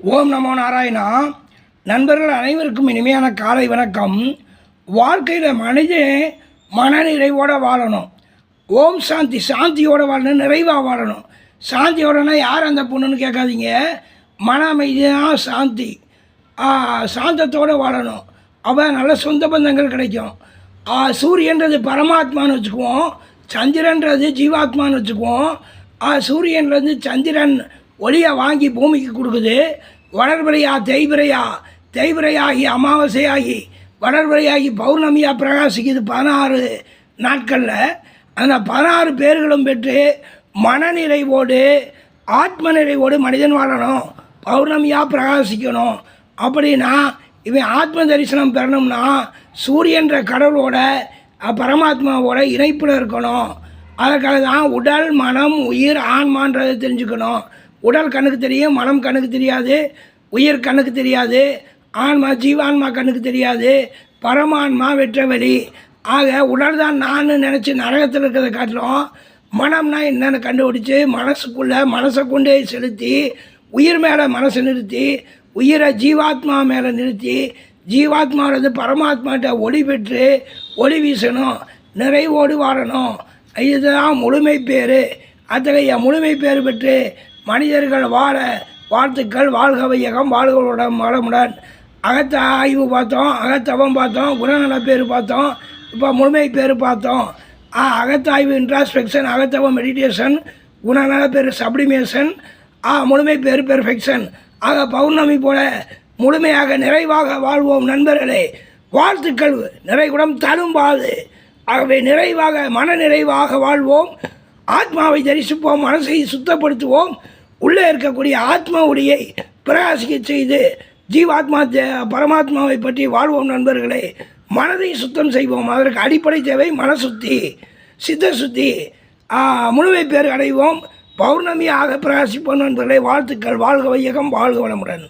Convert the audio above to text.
ஓம் நமோ நாராயணா. நண்பர்கள் அனைவருக்கும் இனிமையான காலை வணக்கம். வாழ்க்கையில் மனிதன் மனநிறைவோடு வாழணும். ஓம் சாந்தி சாந்தியோடு வாழணும் நிறைவாக வாழணும். சாந்தியோடனா யார் அந்த பொண்ணுன்னு கேட்காதீங்க. மன அமைதியாக சாந்தி. சாந்தத்தோடு வாழணும். அவன் நல்ல சொந்த பந்தங்கள் கிடைக்கும். ஆ, சூரியன்றது பரமாத்மான்னு வச்சுக்குவோம். சந்திரன்றது ஜீவாத்மான்னு வச்சுக்குவோம். ஆ, சூரியன்றது சந்திரன் ஒளியை வாங்கி பூமிக்கு கொடுக்குது. வளர்பிறையா தேய்பிறையா தேய்பிறையாகி அமாவாசையாகி வளர்பிறையாகி பௌர்ணமியாக பிரகாசிக்குது பதினாறு நாட்களில். அந்த பதினாறு பேர்களும் பெற்று மனநிறைவோடு ஆத்ம நிறைவோடு மனிதன் வாழணும். பௌர்ணமியாக பிரகாசிக்கணும். அப்படின்னா இவன் ஆத்ம தரிசனம் பெறணும்னா சூரியன்ற கடவுளோட பரமாத்மாவோட இணைப்பில் இருக்கணும். அதற்காக தான் உடல் மனம் உயிர் ஆன்மான்றதை தெரிஞ்சுக்கணும். உடல் கண்ணுக்கு தெரியும் மனம் கண்ணுக்கு தெரியாது உயிர் கண்ணுக்கு தெரியாது ஆன்மா ஜீவான்மா கண்ணுக்கு தெரியாது பரமான்மா வெற்றவெளி ஆக உடல் தான் நான் நினச்சி நரகத்தில் இருக்கிறத காட்டிலும் மனம்னா என்னென்னு கண்டுபிடிச்சி மனசுக்குள்ளே மனசை கொண்டே செலுத்தி உயிர் மேலே மனசை நிறுத்தி உயிரை ஜீவாத்மா மேலே நிறுத்தி ஜீவாத்மாவிலிருந்து பரமாத்மாட்ட ஒளி பெற்று ஒளி வீசணும் நிறைவோடு வாழணும். இதுதான் முழுமை பேர் அத்தகைய முழுமை பேர் பெற்று மனிதர்கள் வாழ வாழ்த்துக்கள் வாழ்க வையகம் வாழ்களுடன் வளமுடன் அகத்த ஆய்வு பார்த்தோம் அகத்தவம் பார்த்தோம் குணநல பேர் பார்த்தோம் இப்போ முழுமை பேர் பார்த்தோம். ஆ, அகத்தாய்வு இன்ட்ராஸ்பெக்ஷன் அகத்தவம் மெடிடேஷன் குணநல பேர் சப்ளிமேஷன் ஆ முழுமை பேர் பெர்ஃபெக்ஷன் ஆக பௌர்ணமி போல முழுமையாக நிறைவாக வாழ்வோம் நண்பர்களே. வாழ்த்துக்கள் நிறைகுடம் தரும்பாது ஆகவே நிறைவாக மன நிறைவாக வாழ்வோம். ஆத்மாவை தரிசிப்போம் மனசை சுத்தப்படுத்துவோம். உள்ளே இருக்கக்கூடிய ஆத்ம ஒளியை பிரகாசிக்க செய்து ஜீவாத்மா தே- பரமாத்மாவை பற்றி வாழ்வோம் நண்பர்களே மனதை சுத்தம் செய்வோம். அதற்கு அடிப்படை தேவை மனசுத்தி சித்த சுத்தி முழுமை பேர் அடைவோம். பௌர்ணமியாக பிரகாசிப்போம் நண்பர்களே. வாழ்த்துக்கள். வாழ்க வையகம் வாழ்க வளமுடன்.